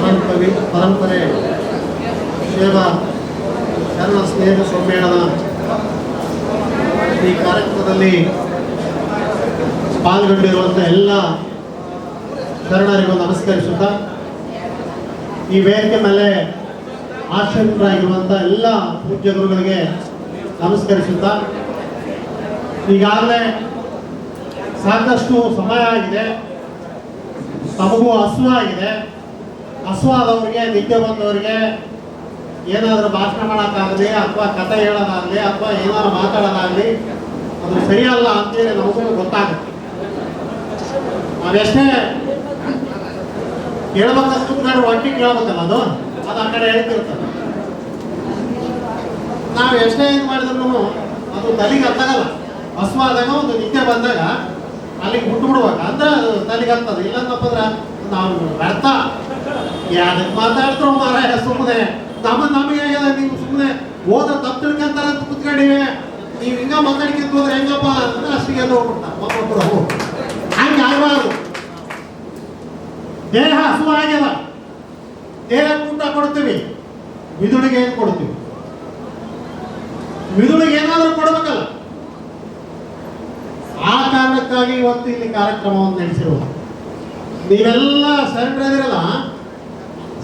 ಪರಂಪರೆ ಪರಂಪರೆ ಸೇವಾ ಶರಣ ಸ್ನೇಹ ಸಮ್ಮೇಳನ ಈ ಕಾರ್ಯಕ್ರಮದಲ್ಲಿ ಪಾಲ್ಗೊಂಡಿರುವಂಥ ಎಲ್ಲ ಶರಣರಿಗೂ ನಮಸ್ಕರಿಸುತ್ತಾ, ಈ ವೇದಿಕೆ ಮೇಲೆ ಆಶ್ರಮರಾಗಿರುವಂಥ ಎಲ್ಲ ಪೂಜ್ಯ ಗುರುಗಳಿಗೆ ನಮಸ್ಕರಿಸುತ್ತಾ, ಈಗಾಗಲೇ ಸಾಕಷ್ಟು ಸಮಯ ಆಗಿದೆ. ತಮಗೂ ಹಸುವಾಗಿದೆ ಹಸುವಾದವರಿಗೆ ನಿದ್ದೆ ಬಂದವ್ರಿಗೆ ಏನಾದರೂ ಭಾಷಣ ಮಾಡೋಕ್ಕಾಗಲಿ, ಅಥವಾ ಕಥೆ ಹೇಳೋದಾಗಲಿ, ಅಥವಾ ಏನಾದ್ರು ಮಾತಾಡೋದಾಗಲಿ, ಅದು ಸರಿಯಲ್ಲ ಅಂತೇಳಿ ನಮಗೂ ಗೊತ್ತಾಗುತ್ತೆ. ನಾವೆಷ್ಟೇ ಕೇಳ್ಬೇಕಂತ ನಾನು ಒಟ್ಟಿಗೆ ಕೇಳ್ಬೇಕಲ್ಲ ಅದು? ಅದು ಆ ಕಡೆ ಹೇಳ್ತಿರ್ತದೆ ನಾವು ಎಷ್ಟೇ ಏನು ಮಾಡಿದ್ರು ಅದು ತಲೆಗೆ ಹತ್ತಾಗಲ್ಲ. ಹಸುವಾದಾಗ ಒಂದು ನಿದ್ದೆ ಬಂದಾಗ ಅಲ್ಲಿಗೆ ಬಿಟ್ಟು ಬಿಡ್ಬೇಕು ಅಂದ್ರೆ ಅದು ತಲೆಗೆ ಹತ್ತದ. ಇಲ್ಲಂದ್ರೆ ಅಂದ್ರೆ ನಾವು ವ್ಯರ್ಥ. ಯಾವ್ದಕ್ಕೆ ಮಾತಾಡ್ತಾರೋ ಮಾರಾಯ ಸುಮ್ಮನೆ ನಮ್ಮ ನಮಗೆ ಆಗ್ಯದ ನೀವು ಸುಮ್ಮನೆ ಓದ ತಪ್ಪು ಅಂತ ಕುತ್ಕೊಂಡಿವೆ. ನೀವು ಹಿಂಗ ಮಾತಾಡ್ಕೊಂತ ಹೋದ್ರೆ ಹೆಂಗಪ್ಪ? ಅಂತ ಅಷ್ಟಿಗೆ ಹೋಗ್ಬಿಡ್ತಾರೆ ಒಬ್ಬೊಬ್ಬರು ಹಂಗೆ ಆಗಬಾರ್ದು. ದೇಹ ಹಸುವಾಗ್ಯದ ದೇಹ ಊಟ ಕೊಡ್ತೀವಿ. ಮಿದುಳಿಗೆ ಏನು ಕೊಡ್ತೀವಿ? ಮಿದುಳಿಗೆ ಏನಾದರೂ ಕೊಡಬೇಕಲ್ಲ. ಆ ಕಾರಣಕ್ಕಾಗಿ ಇವತ್ತು ಇಲ್ಲಿ ಕಾರ್ಯಕ್ರಮವನ್ನು ನಡೆಸಿರುವ ನೀವೆಲ್ಲ ಶರಣರದಿರಲ್ಲ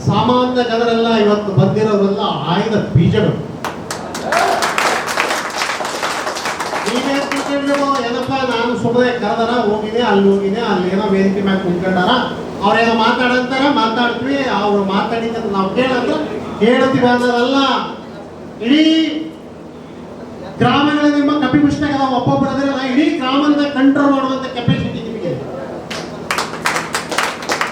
ಸಾಮಾನ್ಯ ಜನರೆಲ್ಲ ಇವತ್ತು ಬಂದಿರೋದೆಲ್ಲ ಆಯ್ದ ಬೀಜಗಳು. ಏನಪ್ಪ, ನಾನು ಸುಮ್ಮನೆ ಕರೆದರ ಹೋಗಿನಿ, ಅಲ್ಲಿ ಹೋಗಿನಿ, ಅಲ್ಲಿ ಏನೋ ವೇದಿಕೆ ಮ್ಯಾಗ ಕುಂತ್ಕೊಂಡಾರ. ಅವ್ರೇನೋ ಮಾತಾಡಂತಾರ, ಮಾತಾಡ್ತೀವಿ. ಅವ್ರು ಮಾತಾಡಿದ್ರೆ ನಾವು ಕೇಳಂದ್ರೆ ಕೇಳ್ತೀವಿ ಅನ್ನೋದಲ್ಲ. ಇಡೀ ಗ್ರಾಮಗಳ ನಿಮ್ಮ ಕಪಿ ಪುಸ್ತಕ ಒಬ್ಬೊಬ್ಬರು ಅದರಲ್ಲ ಇಡೀ ಗ್ರಾಮದ ಕಂಟ್ರೋಲ್ ಮಾಡುವಂತ ಕೆಪಾಸಿಟಿ.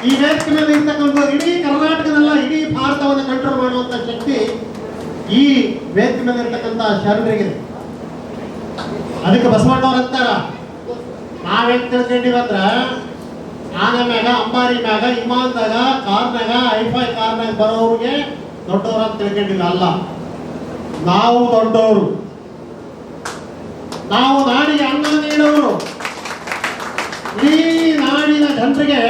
ಈ ಮ್ಯಾಪ್ನಲ್ಲಿ ಇರ್ತಕ್ಕಂಥ ಇಡೀ ಕರ್ನಾಟಕದಲ್ಲ, ಇಡೀ ಭಾರತವನ್ನು ಕಂಟ್ರೋಲ್ ಮಾಡುವಂತ ಶಕ್ತಿ ಈ ವೇದಿಕೆ ಇರ್ತಕ್ಕಂಥ ಶರಣರಿಗಿದೆ ಅದಕ್ಕೆ ಬಸವಣ್ಣವ್ರು ಅಂತಾರ ನಾವೇನ್ ವ್ಯಕ್ತಿ ಅಂದ್ರ ಆನೆ ಮ್ಯಾಗ, ಅಂಬಾರಿ ಮ್ಯಾಗ, ವಿಮಾನದಾಗ, ಕಾರ್ನಾಗ ಐಫೈ ಕಾರ್ನಾಗ ಬರೋರಿಗೆ ದೊಡ್ಡವ್ರ ಅಂತ ತಿಳ್ಕೊಂಡಿಲ್ಲ, ಅಲ್ಲ. ನಾವು ದೊಡ್ಡವರು. ನಾವು ನಾಡಿಗೆ ಅನ್ನ ನೀಡೋರು. ಈ ನಾಡಿನ ಜನರಿಗೆ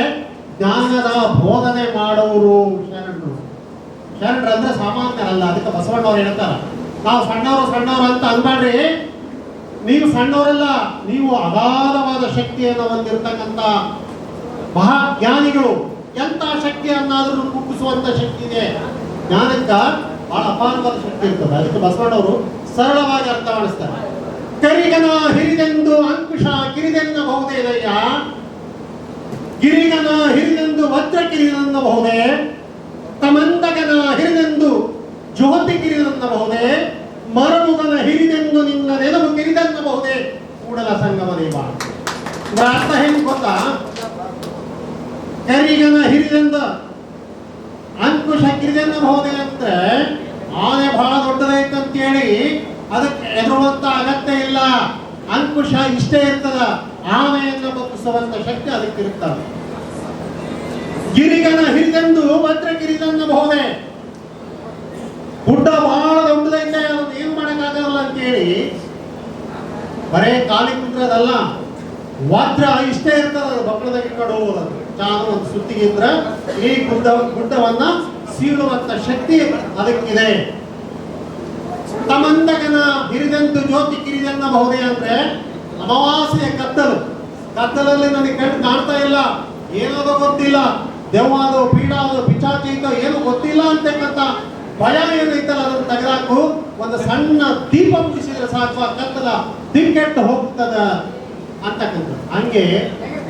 ಜ್ಞಾನದ ಬೋಧನೆ ಮಾಡೋರು ಶರಣರು. ಶರಣರು ಅಂದ್ರೆ ಸಾಮಾನ್ಯರಲ್ಲ, ಅದಕ್ಕೆ ಬಸವಣ್ಣವ್ರು ಹೇಳ್ತಾರ. ನಾವು ಸಣ್ಣವರು ಸಣ್ಣವರು ಅಂತ ಅನ್ಬೇಡ್ರಿ ನೀವು ಸಣ್ಣವರಲ್ಲ, ನೀವು ಅಗಾಧವಾದ ಶಕ್ತಿಯನ್ನು ಹೊಂದಿರತಕ್ಕಂಥ ಮಹಾಜ್ಞಾನಿಗಳು. ಎಂಥ ಶಕ್ತಿಯನ್ನಾದರೂ ಕುಗ್ಗಿಸುವಂತ ಶಕ್ತಿ ಇದೆ. ಜ್ಞಾನಕ್ಕ ಬಹಳ ಅಪಾರವಾದ ಶಕ್ತಿ ಇರ್ತದೆ. ಅದಕ್ಕೆ ಬಸವಣ್ಣವರು ಸರಳವಾಗಿ ಅರ್ಥ ಮಾಡಿಸ್ತಾರೆ. ಕರಿಗನ ಹಿರಿದೆಂದು ಅಂಕುಶ ಕಿರಿದೆನ್ನಬಹುದೇನಯ್ಯ ಗಿರಿಗನ ಹಿರಿನೆಂದು ವಜ್ರ ಕಿರಿದೆನ್ನಬಹುದೇ ತಮಂದಗನ ಹಿರಿನೆಂದು ಜ್ಯೋತಿ ಕಿರಿದೆನ್ನಬಹುದೇ ಮರಮುಗನ ಹಿರಿನೆಂದು ನಿನ್ನ ನೆನಪು ಕಿರಿದನ್ನಬಹುದೇ ಕೂಡಲ ಸಂಗಮ ದೇವ ಇದರ ಅರ್ಥ ಹೆಂಗ್ ಗೊತ್ತಾ? ಕರಿಗನ ಹಿರಿದೆಂದ ಅಂಕುಶ ಕಿರಿದೆನ್ನಬಹುದೇ ಅಂದ್ರೆ ಆನೆ ಬಹಳ ದೊಡ್ಡದೈತಂತೇಳಿ ಅದಕ್ಕೆ ಎದುರುವಂತ ಅಗತ್ಯ ಇಲ್ಲ. ಅಂಕುಶ ಇಷ್ಟೇ ಇರ್ತದ. ಆನೆಯನ್ನು ಬಪ್ಪಿಸುವಂತ ಶಕ್ತಿ ಅದಕ್ಕೆ ಇರುತ್ತದೆ ಗಿರಿಗನ ಹಿರಿದೆಂದು ಕಿರಿದನ್ನ ಬಹುದೇ ಗುಡ್ಡ ಬಹಳ ದೊಡ್ಡದಿಂದ ಏನು ಮಾಡಕ್ಕಾಗಲ್ಲ ಅಂತೇಳಿ. ಬರೇ ಕಾಲಿ ಕುಂದ್ರದಲ್ಲ, ವಜ್ರ ಇಷ್ಟೇ ಇರ್ತದ ಬಕ್ಕಳದಾಗ ಕಡೆ ಹೋಗೋದು ಒಂದು ಸುತ್ತಿಗೆ ಇದ್ರ ಈ ಗುಡ್ಡ, ಗುಡ್ಡವನ್ನ ಸೀಳುವಂತ ಶಕ್ತಿ ಅದಕ್ಕಿದೆ. ತಮಂದಗನ ಹಿರಿದಂತು ಜ್ಯೋತಿ ಕಿರಿದನ್ನ ಬಹುದೇ ಅಂದ್ರೆ ಅಮಾವಾಸ್ಯೆಯ ಕತ್ತಲು. ಕತ್ತಲಲ್ಲಿ ನನಗೆ ಕಣ್ಣು ಕಾಣ್ತಾ ಇಲ್ಲ. ಏನದೋ ಗೊತ್ತಿಲ್ಲ. ದೆವ್ವಾದೋ, ಪೀಡಾದೋ ಪಿಚಾಚೈತೋ ಏನು ಗೊತ್ತಿಲ್ಲ ಅಂತಕ್ಕಂಥ ಭಯ ಏನೈತಲ್ಲ ಅದನ್ನು ತೆಗೆದಾಕು ಒಂದು ಸಣ್ಣ ದೀಪ ಮುಗಿಸಿದ್ರೆ ಸಾಕು, ಆ ಕತ್ತಲ ದಿಕ್ಕೆಟ್ಟು ಹೋಗ್ತದ ಅಂತಕ್ಕಂಥ ಹಂಗೆ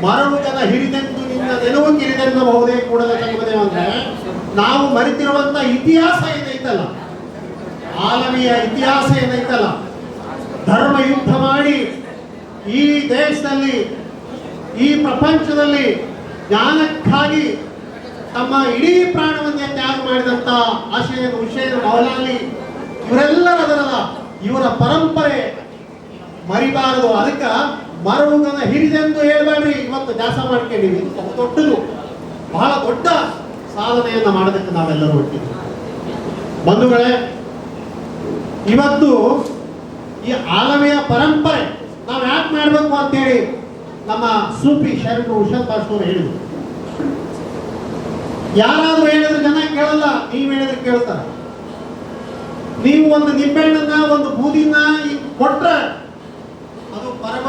ಮರಳು ಜನ ಹಿಡಿದೆಂದು ನಿನ್ನ ನೆನವು ಕಿರಿದೆನ್ನಬಹುದೇ ಕೂಡ ಅಂದ್ರೆ. ನಾವು ಮರಿತಿರುವಂತ ಇತಿಹಾಸ ಏನೈತಲ್ಲ? ಆಲಮಿಯ ಇತಿಹಾಸ ಏನೈತಲ್ಲ? ಧರ್ಮ ಯುದ್ಧ ಮಾಡಿ ಈ ದೇಶದಲ್ಲಿ, ಈ ಪ್ರಪಂಚದಲ್ಲಿ ಜ್ಞಾನಕ್ಕಾಗಿ ತಮ್ಮ ಇಡೀ ಪ್ರಾಣವನ್ನೇ ತ್ಯಾಗ ಮಾಡಿದಂತ ಆಶಯನ್ ಹುಷೇನ್ ಮೌಲಾಲಿ, ಇವರೆಲ್ಲರ ಇವರ ಪರಂಪರೆ ಮರಿಬಾರದು. ಅದಕ್ಕೆ ಮರಳುಗನ ಹಿರಿದೆಂದು ಹೇಳಬೇಡ್ರಿ. ಇವತ್ತು ದಾಸ ಮಾಡ್ಕೊಂಡಿವಿ ದೊಡ್ಡದು. ಬಹಳ ದೊಡ್ಡ ಸಾಧನೆಯನ್ನ ಮಾಡೋದಕ್ಕೆ ನಾವೆಲ್ಲರೂ ಹೊಟ್ಟಿದ್ವಿ ಬಂಧುಗಳೇ, ಇವತ್ತು ಈ ಆಲಮೆಯ ಪರಂಪರೆ ನಾವು ಯಾಕೆ ಮಾಡಬೇಕು ಅಂತೇಳಿ ನಮ್ಮ ಸೂಪಿ ಶರಣರು ಉಷತ್ ಭಾಷವರು ಹೇಳಿದರು. ಯಾರಾದ್ರೂ ಹೇಳಿದ್ರೆ ಜನ ಕೇಳಲ್ಲ, ನೀವ್ ಹೇಳಿದ್ರೆ ಕೇಳ್ತಾರೆ. ನೀವು ಒಂದು ನಿಂಬೆಹಣ್ಣನ್ನ, ಒಂದು ಬೂದಿನ ಕೊಟ್ರೆ ಅದು ಪರಮ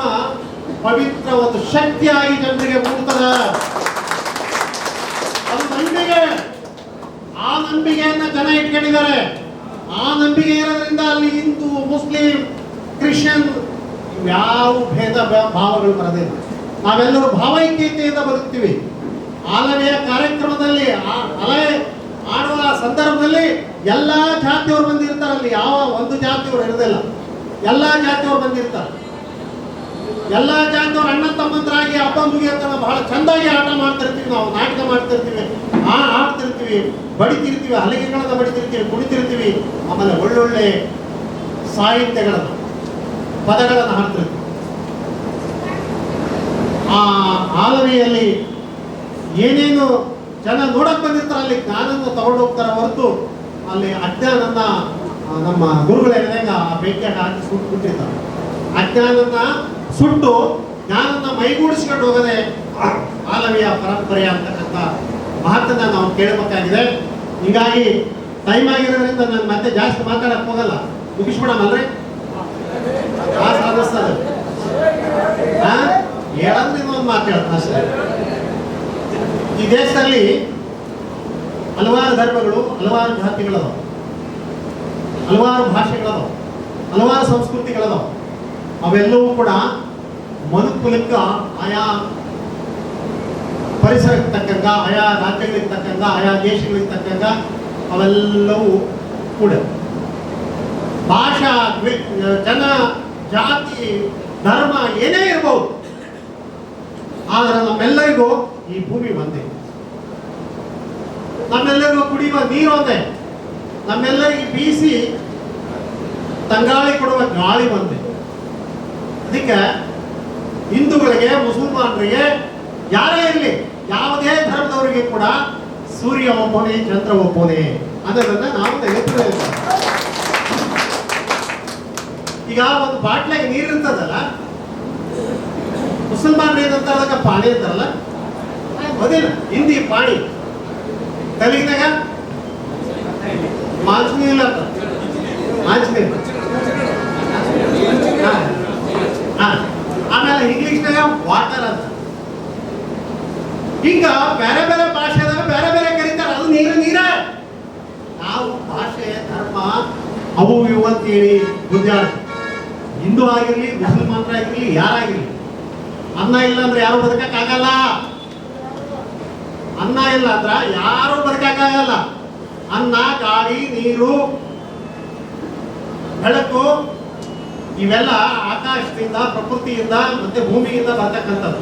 ಪವಿತ್ರ ಒಂದು ಶಕ್ತಿಯಾಗಿ ಜನರಿಗೆ ಮುಟ್ತದ ಅದು ಆ ನಂಬಿಕೆಯನ್ನ ಜನ ಇಟ್ಕೊಂಡಿದ್ದಾರೆ. ಆ ನಂಬಿಕೆ ಇರೋದ್ರಿಂದ ಅಲ್ಲಿ ಹಿಂದೂ, ಮುಸ್ಲಿಂ, ಕ್ರಿಶ್ಚಿಯನ್ ಯಾವ ಭೇದ ಭಾವಗಳು ಬರದೇ ನಾವೆಲ್ಲರೂ ಭಾವೈಕ್ಯತೆಯಿಂದ ಬದುಕ್ತೀವಿ. ಆಲನೆಯ ಕಾರ್ಯಕ್ರಮದಲ್ಲಿ ಅಲೆ ಆಡುವ ಸಂದರ್ಭದಲ್ಲಿ ಎಲ್ಲ ಜಾತಿಯವರು ಬಂದಿರ್ತಾರೆ ಅಲ್ಲಿ. ಯಾವ ಒಂದು ಜಾತಿಯವರು ಇರೋದಿಲ್ಲ. ಎಲ್ಲ ಜಾತಿಯವರು ಬಂದಿರ್ತಾರೆ. ಎಲ್ಲ ಜಾತಿಯವರು ಅಣ್ಣ ತಮ್ಮಂತರಾಗಿ ಹಬ್ಬ ಮುಗಿಯತ್ತನ ಬಹಳ ಚಂದಾಗಿ ಆಟ ಮಾಡ್ತಿರ್ತೀವಿ ನಾವು. ನಾಟಕ ಮಾಡ್ತಿರ್ತೀವಿ, ಆ ಆಡ್ತಿರ್ತೀವಿ, ಬಡಿತಿರ್ತೀವಿ, ಹಲಿಗೆಗಳನ್ನ ಬಡಿತಿರ್ತೀವಿ ಕುಡಿತಿರ್ತೀವಿ ಆಮೇಲೆ ಒಳ್ಳೊಳ್ಳೆ ಸಾಹಿತ್ಯಗಳನ್ನ. ಪದಗಳನ್ನು ಹಾಡ್ತಿರ್ತೀವಿ ಆ ಆಲವಿಯಲ್ಲಿ ಏನೇನು ಜನ ನೋಡಕ್ ಬಂದಿರ್ತಾರೆ ಅಲ್ಲಿ ಜ್ಞಾನವನ್ನು ತಗೊಂಡು ಹೋಗ್ತಾರೆ ಹೊರತು ಅಲ್ಲಿ ಅಜ್ಞಾನನ್ನ ನಮ್ಮ ಗುರುಗಳು ಆ ಬೆಂಕಿಯಾಗ ಹಾಕಿ ಸುಟ್ಟು ಬಿಟ್ಟಿರ್ತಾರೆ. ಅಜ್ಞಾನನ್ನ ಸುಟ್ಟು ಜ್ಞಾನನ ಮೈಗೂಡಿಸ್ಕೊಂಡು ಹೋಗದೆ ಆಲವಿಯ ಪರಂಪರೆ ಅಂತಕ್ಕಂಥ ಮಹತ್ವನ ನಾವು ಕೇಳಬೇಕಾಗಿದೆ. ಹೀಗಾಗಿ ಟೈಮ್ ಆಗಿರೋದ್ರಿಂದ ನಾನು ಮತ್ತೆ ಜಾಸ್ತಿ ಮಾತಾಡಕ್ ಹೋಗಲ್ಲ. ಮುಗಿಸ್ಬಿಡಮಲ್ರಿ ಹಾ ಹೇಳಂದ್ರೆ ಇನ್ನೊಂದು ಮಾತು ಹೇಳ್ತಾನೆ ಅಷ್ಟೇ. ಈ ದೇಶದಲ್ಲಿ ಹಲವಾರು ಧರ್ಮಗಳು, ಹಲವಾರು ಜಾತಿಗಳದಾವ. ಹಲವಾರು ಭಾಷೆಗಳದಾವ. ಹಲವಾರು ಸಂಸ್ಕೃತಿಗಳದಾವ. ಅವೆಲ್ಲವೂ ಕೂಡ ಮನುಕುಲಕ್ಕ ಆಯಾ ಪರಿಸರಕ್ಕೆ ತಕ್ಕಂಗ, ಆಯಾ ರಾಜ್ಯಗಳಿಗೆ ತಕ್ಕಂಗ, ಆಯಾ ದೇಶಗಳಿಗೆ ತಕ್ಕಂಗ ಅವೆಲ್ಲವೂ ಕೂಡ. ಭಾಷಾ ಜನ ಜಾತಿ, ಧರ್ಮ ಏನೇ ಇರಬಹುದು ಆದರೆ ನಮ್ಮೆಲ್ಲರಿಗೂ ಈ ಭೂಮಿ ಒಂದೇ. ನಮ್ಮೆಲ್ಲರಿಗೂ ಕುಡಿಯುವ ನೀರು ಒಂದೇ. ನಮ್ಮೆಲ್ಲರಿಗೆ ಬೀಸಿ ತಂಗಾಳಿ ಕೊಡುವ ಗಾಳಿ ಒಂದೇ. ಅದಕ್ಕೆ ಹಿಂದೂಗಳಿಗೆ, ಮುಸಲ್ಮಾನರಿಗೆ ಯಾರೇ ಇರಲಿ, ಯಾವುದೇ ಧರ್ಮದವರಿಗೆ ಕೂಡ ಸೂರ್ಯ ಒಬ್ಬನೇ, ಚಂದ್ರ ಒಬ್ಬನೇ ಅನ್ನೋದನ್ನ ನಾವು ನೆನಪಿರಬೇಕು ಈಗ ಒಂದು ಬಾಟ್ಲಾಗ ನೀರು ಇರ್ತದಲ್ಲ? ಮುಸಲ್ಮಾನ್ ಏನಂತ ಅದಕ್ಕೆ ಪಾಣಿ ಅಂತಾರಲ್ಲ? ಅದೇನು? ಹಿಂದಿ ಪಾಣಿ. ತಲೆಗಿದಾಗ ಮಾಂಚನಿ ಇಲ್ಲ ಅಂತ. ಹಾ. ಆಮೇಲೆ ಇಂಗ್ಲಿಷ್ನಾಗ ವಾಟರ್ ಅಂತ. ಹಿಂಗ ಬೇರೆ ಬೇರೆ ಭಾಷೆದಾಗ ಬೇರೆ ಬೇರೆ ಕರೀತಾರ, ಅದು ನೀರು, ನೀರ. ನಾವು ಭಾಷೆ, ಧರ್ಮ, ಅವು, ಇವು ಅಂತೇಳಿ ಹಿಂದೂ ಆಗಿರ್ಲಿ ಮುಸಲ್ಮಾನರಾಗಿರ್ಲಿ ಯಾರಾಗಿರ್ಲಿ, ಅನ್ನ ಇಲ್ಲ ಅಂದ್ರೆ ಯಾರು ಬದುಕಕ್ಕಾಗಲ್ಲ. ಅನ್ನ ಇಲ್ಲ ಅಂದ್ರ ಯಾರು ಬದುಕಕ್ಕಾಗಲ್ಲ. ಅನ್ನ, ಗಾಳಿ, ನೀರು, ಬೆಳಕು, ಇವೆಲ್ಲ ಆಕಾಶದಿಂದ, ಪ್ರಕೃತಿಯಿಂದ ಮತ್ತೆ ಭೂಮಿಯಿಂದ ಬರ್ತಕ್ಕಂಥದ್ದು.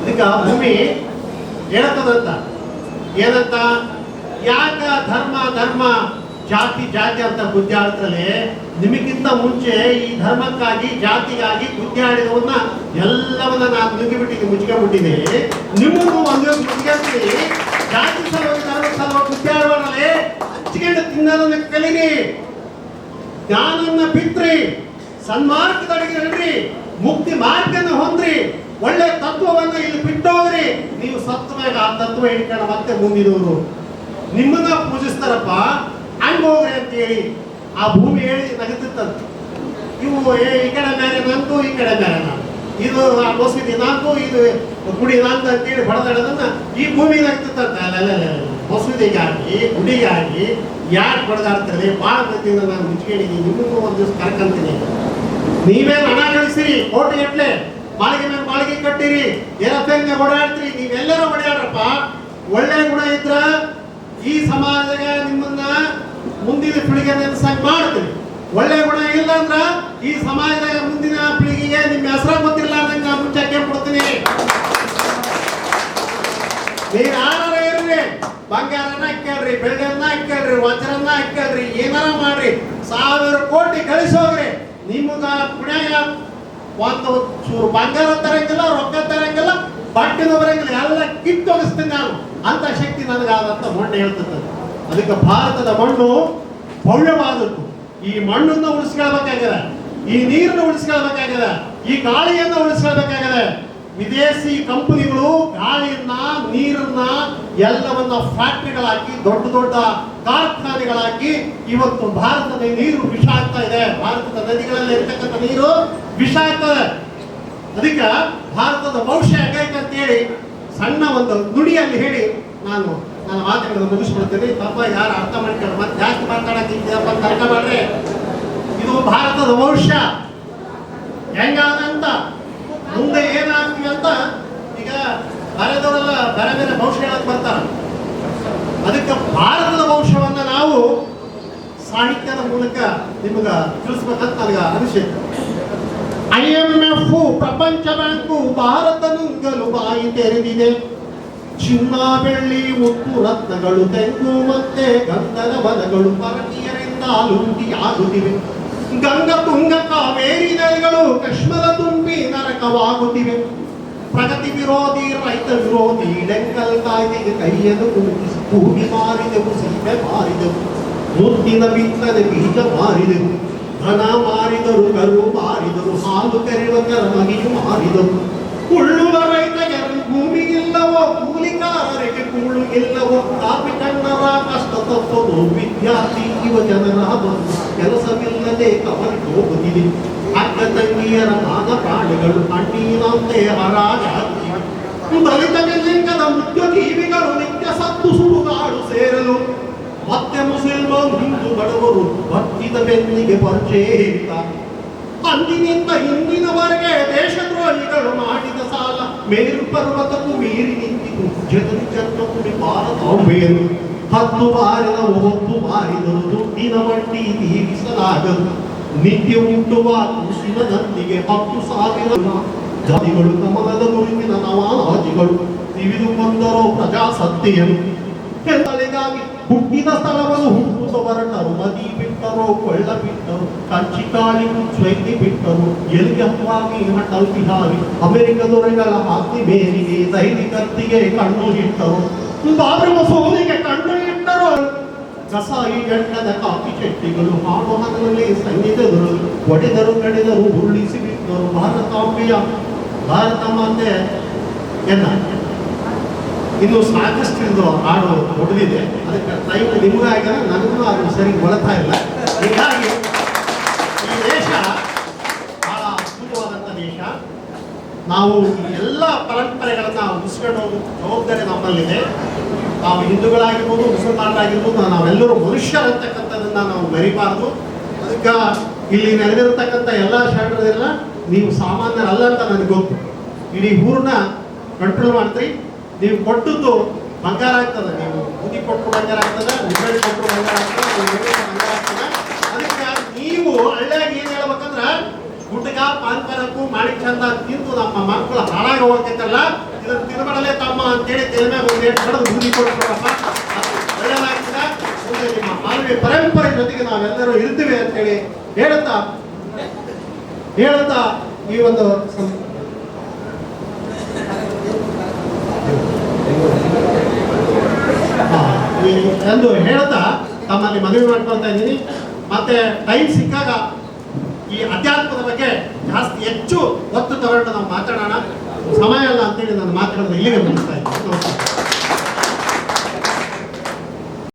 ಅದಕ್ಕೆ ಭೂಮಿ ಹೇಳ್ತದಂತ ಏನಂತ? ಯಾಕ ಧರ್ಮ ಧರ್ಮ. ಜಾತಿ ಜಾತಿ ಅಂತ ಗುದ್ದಾಡ್ತಲೆ ನಿಮಗಿಂತ ಮುಂಚೆ ಈ ಧರ್ಮಕ್ಕಾಗಿ, ಜಾತಿಗಾಗಿ ಗುದ್ದಾಡಿದವನ್ನ ಎಲ್ಲವನ್ನ ನಾನು ನುಗ್ಗಿಬಿಟ್ಟಿದ್ದೀನಿ ಮುಚ್ಕೊಂಡ್ಬಿಟ್ಟಿದೆ ನಿಮ್ಮನ್ನು ಒಂದು ಮುಚ್ಕೊಂಡ್ಬಿಡಿ ಜಾತಿ ಸಲುವಾಗಿ, ಧರ್ಮ ಸಲುವಾಗಿ ಗುದ್ದಾಡುವಲ್ಲಿ ಹಚ್ಚಿಕೊಂಡು ತಿನ್ನೋದನ್ನ ಕಲೀರಿ. ಜ್ಞಾನನ್ನ ಬಿತ್ರಿ ಸನ್ಮಾರ್ಗದೊಳಗೆ ನಡ್ರಿ. ಮುಕ್ತಿ ಮಾರ್ಗನ ಹೊಂದ್ರಿ. ಒಳ್ಳೆ ತತ್ವವನ್ನ ಇಲ್ಲಿ ಬಿಟ್ಟೋಗ್ರಿ. ನೀವು ಸತ್ವ ಆ ತತ್ವ ಹಿಡ್ಕೊಂಡು ಮತ್ತೆ ಮುಂದಿದವರು ನಿಮ್ಮನ್ನ ಪೂಜಿಸ್ತಾರಪ್ಪ. ಹಂಗ್ ಹೋಗ್ರಿ ಅಂತ ಹೇಳಿ ಆ ಭೂಮಿ ಹೇಳಿ ನಗುತ್ತಿತ್ತಂತ ಇವು ಈ ಕಡೆ ಬೇರೆ ನಂದು ಈ ಕಡೆ ಬೇರೆ ನಾನು. ಇದು ಆ ಮಸೀದಿ ನಂದು ಇದು ಗುಡಿ ಅಂತ ಅಂತೇಳಿ ಬಡದಡದನ್ನ ಈ ಭೂಮಿ ನಗ್ತಿತ್ತಂತ ಮಸೂದಿಗಾಗಿ ಗುಡಿಗಾಗಿ ಯಾರು ಬಡದಾಡ್ತಾರೆ ಬಹಳ ಮಂದಿಯಿಂದ ನಾನು ಮುಚ್ಕೊಂಡಿದ್ದೀನಿ ನಿಮಗೂ ಒಂದು ದಿವಸ ಕರ್ಕಂತೀನಿ ನೀವೇನು ಹಣ ಕಳಿಸಿರಿ, ಕೋಟಿ ಗಟ್ಲೆ. ಬಾಳಿಗೆ ಮೇಲೆ ಬಾಳಿಗೆ ಕಟ್ಟಿರಿ ಏರಪ್ಪಂಗೆ ಓಡಾಡ್ತೀರಿ, ನೀವೆಲ್ಲರೂ ಓಡಾಡ್ರಪ್ಪ. ಒಳ್ಳೆ ಗುಣ ಇದ್ರ ಈ ಸಮಾಜದಾಗ ನಿಮ್ಮನ್ನ ಮುಂದಿನ ಪೀಳಿಗೆ ನೆನೆಸಂಗ್ ಮಾಡ್ತೀವಿ ಒಳ್ಳೆ ಗುಣ ಇಲ್ಲ ಅಂದ್ರ ಈ ಸಮಾಜದಾಗ ಮುಂದಿನ ಪೀಳಿಗೆಗೆ ನಿಮ್ಮ ಹೆಸರ ಗೊತ್ತಿಲ್ಲ ಅಂದಂಗ ಮುಂಚೆ ಕೇಳ್ಕೊಡ್ತೀನಿ ನೀನ್ ಯಾರ ಇರ್ರಿ, ಬಂಗಾರನ ಹಾಕ್ಯಾಳ್ರಿ, ಬೆಳ್ಳಿಯನ್ನ ಹಾಕ್ಯಾಳ್ರಿ, ವಜ್ರನ್ನ ಕೇಳ್ರಿ ಏನಾರ ಮಾಡ್ರಿ, ಸಾವಿರ ಕೋಟಿ ಕಳಿಸೋಗ್ರಿ ನಿಮ್ಗ ಪುಣ್ಯಾಗ ಒಂದು ಚೂರು ಬಂಗಾರ ತರಂಗಿಲ್ಲ, ರೊಕ್ಕ ತರಂಗಿಲ್ಲ ಬಟ್ಟೆನೂ ಬರಂಗಿಲ್ಲ ಎಲ್ಲ ಕಿತ್ತೊಗಿಸ್ತೀನಿ ನಾನು. ಅಂತ ಶಕ್ತಿ ನನಗಾದಂತ ಮೊನ್ನೆ ಹೇಳ್ತದೆ. ಅದಕ್ಕೆ ಭಾರತದ ಮಣ್ಣು ಭವ್ಯವಾದದ್ದು. ಈ ಮಣ್ಣನ್ನು ಉಳಿಸ್ಕೊಳ್ಬೇಕಾಗಿದೆ. ಈ ನೀರನ್ನು ಉಳಿಸ್ಕೊಳ್ಬೇಕಾಗಿದೆ. ಈ ಗಾಳಿಯನ್ನು ಉಳಿಸ್ಕೊಳ್ಬೇಕಾಗಿದೆ. ವಿದೇಶಿ ಕಂಪನಿಗಳು ಗಾಳಿಯನ್ನ, ನೀರನ್ನ ಎಲ್ಲವನ್ನ ಫ್ಯಾಕ್ಟ್ರಿಗಳಾಕಿ, ದೊಡ್ಡ ದೊಡ್ಡ ಕಾರ್ಖಾನೆಗಳಾಕಿ ಇವತ್ತು ಭಾರತದ ನೀರು ವಿಷ ಆಗ್ತಾ ಇದೆ. ಭಾರತದ ನದಿಗಳಲ್ಲಿ ಇರ್ತಕ್ಕಂಥ ನೀರು ವಿಷ ಆಗ್ತದೆ ಅದಕ್ಕೆ ಭಾರತದ ಭವಿಷ್ಯ ಹೇಗೈತೆ ಅಂತೇಳಿ ಸಣ್ಣ ಒಂದು ನುಡಿಯಲ್ಲಿ ಹೇಳಿ ನಾನು ನನ್ನ ಮಾತುಗಳನ್ನು ಮುಗಿಸ್ಬಿಡ್ತೀನಿ. ಪಾಪ ಯಾರು ಅರ್ಥ ಮಾಡ್ಕೊಂಡು ಮತ್ತೆ ಜಾಸ್ತಿ ಮಾತಾಡಕ್ಕಿದ್ದೀಯಪ್ಪ ಅಂತ ಅರ್ಥ ಮಾಡ್ರಿ? ಇದು ಭಾರತದ ಭವಿಷ್ಯ. ಹೆಂಗಾದಂತ? ಮುಂದೆ ಏನಾಗ್ತೀವಿ ಅಂತ ಈಗ ಬರೆದವರೆಲ್ಲ ಬೇರೆ ಬೇರೆ ಭವಿಷ್ಯ ಹೇಳಕ್ ಬರ್ತಾರ. ಅದಕ್ಕೆ ಭಾರತದ ಭವಿಷ್ಯವನ್ನ ನಾವು ಸಾಹಿತ್ಯದ ಮೂಲಕ ನಿಮ್ಗ ತಿಳಿಸ್ಬೇಕಂತ ನನಗೆ ಅನಿಸಿತ್ತು ಐ ಎಂ ಎಫ್ ಪ್ರಪಂಚ ಬ್ಯಾಂಕು ಭಾರತ ನುಂಗಲು ಬಾಯಿ ತೆರೆದಿದೆ. ಚಿನ್ನ ಬೆಳ್ಳಿ ಮುತ್ತು ರತ್ನಗಳು ತೆಂಗು ಮತ್ತೆ ಗಂಧದ ವನಗಳು ಪರಕೀಯರಿಂದ ಲೂಟಿಯಾಗುತ್ತಿವೆ ಗಂಗ ತುಂಗ ಕಾವೇರಿ ನದಿಗಳು ಕಶ್ಮಲ ತುಂಬಿ ನರಕವಾಗುತ್ತಿವೆ. ಪ್ರಗತಿ ವಿರೋಧಿ ರೈತ ವಿರೋಧಿ ಡೆಂಕಲ್ ಕಾಯ್ದೆಗೆ ಕೈಯನ್ನು ಕುಣಿಸಿ ಭೂಮಿ ಮಾರಿದೆವು, ಸೀಮೆ ಮಾರಿದೆವು. ಮುದ್ದಿನ ಬಿತ್ತನೆ ಬೀಜ ಮಾರಿದೆವು. ಹಣ ಮಾರಿದರು ಕರು ಮಾರಿದರು, ಹಾಲು ಕರೆಯುವ ಕರಮಗಿಯು ಮಾರಿದರು ಉಳ್ಳುವ ರೈತಗೆ ಕಷ್ಟ ವಿದ್ಯಾರ್ಥಿ ಇವ ಜನರ ಬಂದು ಕೆಲಸವಿಲ್ಲದೆ ಕವಲಿಗೆ ಹೋಗುತ್ತಿದೆ ಅಕ್ಕ ತಂಗಿಯರ ನಾದ ಪ್ರಾಣಿಗಳು ಕಣ್ಣೀರಂತೆ ಹರಾಜಾಗಿವೆ ದಲಿತ ಲಿಂಗದ ಉದ್ಯೋಗೀವಿಗಳು ನಿತ್ಯ ಸತ್ತು ಸುಡುಗಾಡು ಸೇರಲು ಮತ್ತೆ ಮುಸಲ್ಮಾನ್ ಹಿಂದೂ ಬಡವರು ಭಕ್ತಿದ ಬೆನ್ನಿಗೆ ಪರಿಚಯ ಅಂದಿನಿಂದ ಇಂದಿನವರೆಗೆ ದೇಶದ್ರೋಹಿಗಳು ಮಾಡಿದ ಸಾಲ ಮೇರು ಪರ್ವತಕ್ಕೂ ಮೀರಿ ನಿಂತಿತು ಜಗನ್ ಚಂದ್ರಪುರಿ ಭಾರತಾಂಬೆಯರು ಹತ್ತು ಬಾರಿದ ಹೊತ್ತು ಮಾರಿದರು ದಿನಮಟ್ಟಿ ದೀವಿಸಲಾಗದು ನಿತ್ಯ ಹುಟ್ಟುವ ಕುಸಿನ ನಂದಿಗೆ ಹತ್ತು ಸಾವಿರ ಜಾತಿಗಳು ಕಮಲದ ಗುರುವಿನ ನವಾಜಿಗಳು ತಿಳಿದು ಬಂದರೋ ಪ್ರಜಾಸತ್ತೆಯನ್ನು ಕೆತ್ತಲಿಗಾಗಿ ಹುಟ್ಟಿದ ಸ್ಥಳವನ್ನು ಹುಟ್ಟುತ್ತ ಹೊರಟರು ಮದಿ ಬಿಟ್ಟರು, ಕೊಳ್ಳ ಬಿಟ್ಟರು ಕಂಚಿಕಾಳಿ ಸ್ವೈತಿ ಬಿಟ್ಟರು ಎಲ್ಲಿಗೆ ಹತ್ತವಾಗಿ ಅಟಲ್ ಬಿಹಾರಿ ಅಮೆರಿಕದೊರೆಗಳ ಆಸ್ತಿ ಬೇರಿಗೆ ಸೈನಿಕತ್ತಿಗೆ ಕಣ್ಣು ಇಟ್ಟರು. ಬಾಬ್ರಿ ಮಸೂದಿಗೆ ಕಣ್ಣು ಇಟ್ಟರು ಕಸಾಯಿ ಗಂಟದ ಕಾಫಿ ಚಟ್ಟಿಗಳು ಹಾಡು ಹಗಲಲ್ಲಿ ಸಂಗೀತಗಳು ಒಡೆದರು ಕಡೆದರು ಉರುಳಿಸಿ ಬಿಟ್ಟರು. ಭಾರತಾಂಬೆಯ ಭಾರತ ಮಾತೆ ಎನ್ನ? ಇನ್ನು ಸಾಕಷ್ಟು ಹಾಡು ಹೊಡೆದಿದೆ ಅದಕ್ಕೆ ಟೈಮ್ ನಿಮಗೂ ಆಗಿಲ್ಲ ನನಗೂ ಅದು ಸರಿ ಬಳತಾ ಇಲ್ಲ. ಹೀಗಾಗಿ ಈ ದೇಶ ಬಹಳ ಅದ್ಭುತವಾದಂಥ ದೇಶ. ನಾವು ಈ ಎಲ್ಲ ಪರಂಪರೆಗಳನ್ನು ಉಳಿಸ್ಕೊಂಡು ಹೋಗೋ ಜವಾಬ್ದಾರಿ ನಮ್ಮಲ್ಲಿದೆ. ನಾವು ಹಿಂದೂಗಳಾಗಿರ್ಬೋದು, ಮುಸಲ್ಮಾನರಾಗಿರ್ಬೋದು, ನಾವೆಲ್ಲರೂ ಮನುಷ್ಯರಂತಕ್ಕಂಥದ್ದನ್ನ ನಾವು ಮರಿಬಾರ್ದು. ಅದಕ್ಕೆ ಇಲ್ಲಿ ನೆಲೆದಿರತಕ್ಕಂಥ ಎಲ್ಲ ಶಾಸ್ತ್ರದೆಲ್ಲ ನೀವು ಸಾಮಾನ್ಯರಲ್ಲ ಅಂತ ನನಗೆ ಗೊತ್ತು. ಇಡೀ ಊರನ್ನ ಕಂಟ್ರೋಲ್ ಮಾಡ್ತೀರಿ. ನೀವು ಕೊಟ್ಟದ್ದು ಬಂಗಾರ ಆಗ್ತದೆ. ನೀವು ಬುದ್ಧಿ ಕೊಟ್ಟರು ಬಂಗಾರ ಆಗ್ತದೆ ಉಗ್ರಳಿ ಕೊಟ್ಟರು ಬಂಗಾರ ಆಗ್ತದೆ ಬಂಗಾರ ಆಗ್ತದೆ. ಅದಕ್ಕೆ ನೀವು ಹಳ್ಳಿಯಾಗ ಏನು ಹೇಳ್ಬೇಕಂದ್ರೆ ಗುಡ್ಡಗ ಪಾನ್ ಪರಕ್ಕು ಮಾಡಿ ಚಂದ ತಿಂದು ನಮ್ಮ ಮಕ್ಕಳು ಹಾಳಾಗಿ ಹೋಗ್ತೈತಲ್ಲ ಇದನ್ನ ತಿರುಮಡಲೆ ತಮ್ಮ ಅಂತೇಳಿ ತಲೆ ಮೇಲೆ ಒಂದು ಏಟು ನಿಮ್ಮ ಮಾನವೀಯ ಪರಂಪರೆ ಜೊತೆಗೆ ನಾವೆಲ್ಲರೂ ಇರ್ತೀವಿ ಅಂತೇಳಿ ಹೇಳುತ್ತಾ ಹೇಳುತ್ತಾ ಈ ಒಂದು ಎಂದು ಹೇಳ್ತಾ ತಮ್ಮಲ್ಲಿ ಮನವಿ ಮಾಡ್ಕೊಳ್ತಾ ಇದ್ದೀನಿ. ಮತ್ತೆ ಟೈಮ್ ಸಿಕ್ಕಾಗ ಈ ಅಧ್ಯಾತ್ಮದ ಬಗ್ಗೆ ಜಾಸ್ತಿ ಹೆಚ್ಚು ಒತ್ತು ತಗೊಂಡು ನಾವು ಮಾತಾಡೋಣ. ಸಮಯ ಅಲ್ಲ ಅಂತೇಳಿ ನಾನು ಮಾತಾಡೋದು ಇಲ್ಲಿಗೆ ಮುಗಿಸ್ತಾ ಇದ್ದೀನಿ.